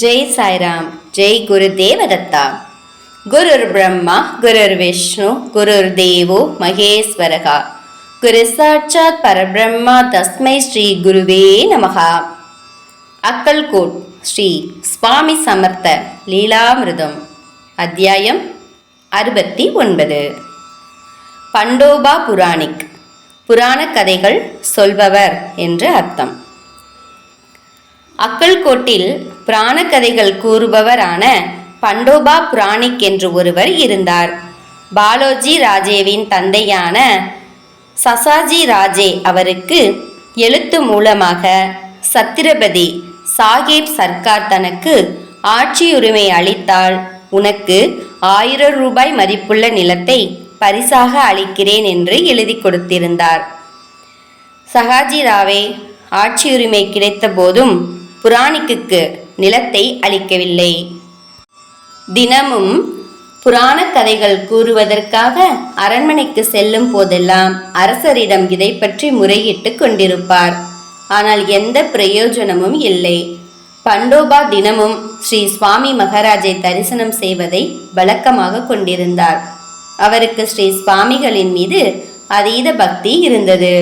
ஜெய் சாய்ராம் ஜெய் குரு தேவதத்தா. குருர் பிரம்மா குருர் விஷ்ணு குருர் தேவோ மகேஸ்வரகா. குரு சாட்சாத் பரபிரம்மா தஸ்மை ஸ்ரீ குருவே நமகா அக்கல்கோட் ஸ்ரீ சுவாமி சமர்த்த லீலாமிருதம் அத்தியாயம் அறுபத்தி ஒன்பது. பண்டோபா புராணிக் புராண கதைகள் சொல்பவர் என்று அர்த்தம். அக்கல்கோட்டில் புராண கதைகள் கூறுபவரான பண்டோபா புராணிக் என்று ஒருவர் இருந்தார். பாலோஜி ராஜேவின் தந்தையான சசாஜி ராஜே அவருக்கு எழுத்து மூலமாக சத்திரபதி சாஹிப் சர்க்கார் தனக்கு ஆட்சியுரிமை அளித்தால் உனக்கு ஆயிரம் ரூபாய் மதிப்புள்ள நிலத்தை பரிசாக அளிக்கிறேன் என்று எழுதி கொடுத்திருந்தார். சகாஜி ராவே ஆட்சியுரிமை கிடைத்த போதும் புராணிக்கு நிலத்தை அளிக்கவில்லை. தினமும் புராண கதைகள் கூறுவதற்காக அரண்மனைக்கு செல்லும் போதெல்லாம் அரசரிடம் இதை பற்றி முறையிட்டு கொண்டிருப்பார். ஆனால் எந்த பிரயோஜனமும் இல்லை. பண்டோபா தினமும் ஸ்ரீ சுவாமி மகாராஜை தரிசனம் செய்வதை வழக்கமாக கொண்டிருந்தார். அவருக்கு ஸ்ரீ சுவாமிகளின் மீது அதீத பக்தி இருந்தது.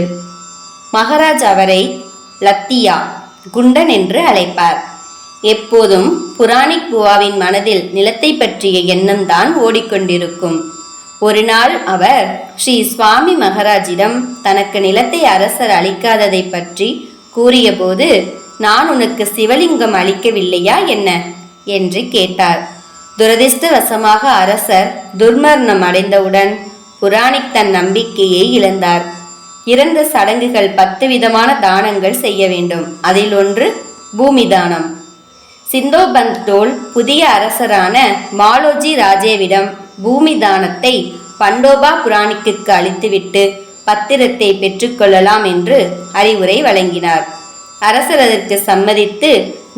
மகாராஜ் அவரை லத்தியா குண்டன் என்று அழைப்பார். எப்போதும் புராணிக் புவாவின் மனதில் நிலத்தை பற்றிய எண்ணம் தான் ஓடிக்கொண்டிருக்கும். ஒரு நாள் அவர் ஸ்ரீ சுவாமி மகாராஜிடம் தனக்கு நிலத்தை அரசர் அளிக்காததை பற்றி கூறியபோது நான் உனக்கு சிவலிங்கம் அளிக்கவில்லையா என்ன என்று கேட்டார். துரதிர்ஷ்டவசமாக அரசர் துர்மரணம் அடைந்தவுடன் புராணிக் தன் நம்பிக்கையை இழந்தார். இறந்த சடங்குகள் பத்து விதமான தானங்கள் செய்ய வேண்டும். அதில் ஒன்று பூமி தானம். சிந்தோபந்தோல் புதிய அரசரான மாலோஜி ராஜேவிடம் பூமி தானத்தை பண்டோபா புராணிக்கு அளித்துவிட்டு பத்திரத்தை பெற்றுக்கொள்ளலாம் என்று அறிவுரை வழங்கினார். அரசர் அதற்கு சம்மதித்து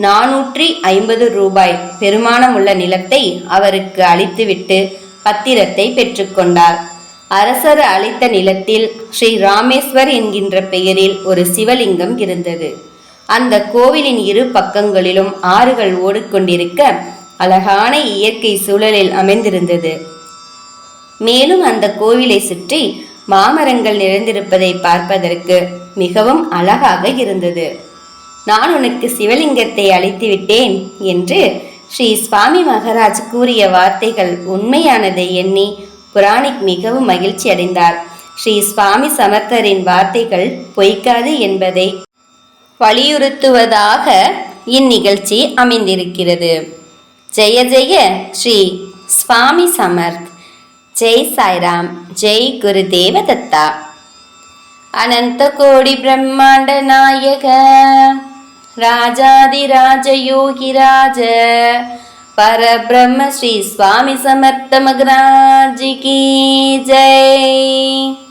நானூற்றி ஐம்பது ரூபாய் பெருமானமுள்ள நிலத்தை அவருக்கு அளித்துவிட்டு பத்திரத்தை பெற்றுக்கொண்டார் அரசர் அளித்த நிலத்தில் ஸ்ரீ ராமேஸ்வர் என்கின்ற பெயரில் ஒரு சிவலிங்கம் இருந்தது. அந்த கோவிலின் இரு பக்கங்களிலும் ஆறுகள் ஓடிக்கொண்டிருக்க அழகான இயற்கை சூழலில் அமைந்திருந்தது. மேலும் அந்த கோவிலை சுற்றி மாமரங்கள் நிறைந்திருப்பதை பார்ப்பதற்கு மிகவும் அழகாக இருந்தது. நான் உனக்கு சிவலிங்கத்தை அளித்து விட்டேன் என்று ஸ்ரீ சுவாமி மகாராஜ் கூறிய வார்த்தைகள் உண்மையானதை எண்ணி புராணிக் மிகவும் மகிழ்ச்சி அடைந்தார். ஸ்ரீ சுவாமி சமர்த்தரின் வார்த்தைகள் பொய்க்காது என்பதை வலியுறுத்துவதாக இந்நிகழ்ச்சி அமைந்திருக்கிறது. ஜெய ஜெய ஸ்ரீ சுவாமி சமர்த். ஜெய் சாய்ராம். ஜெய் குருதேவ தத்தா. அனந்த கோடி பிரம்மாண்ட நாயக. ராஜாதிராஜ யோகிராஜ பரபிரம்ம ஸ்ரீ சுவாமி சமர்த்த மகராஜி கி ஜெய்.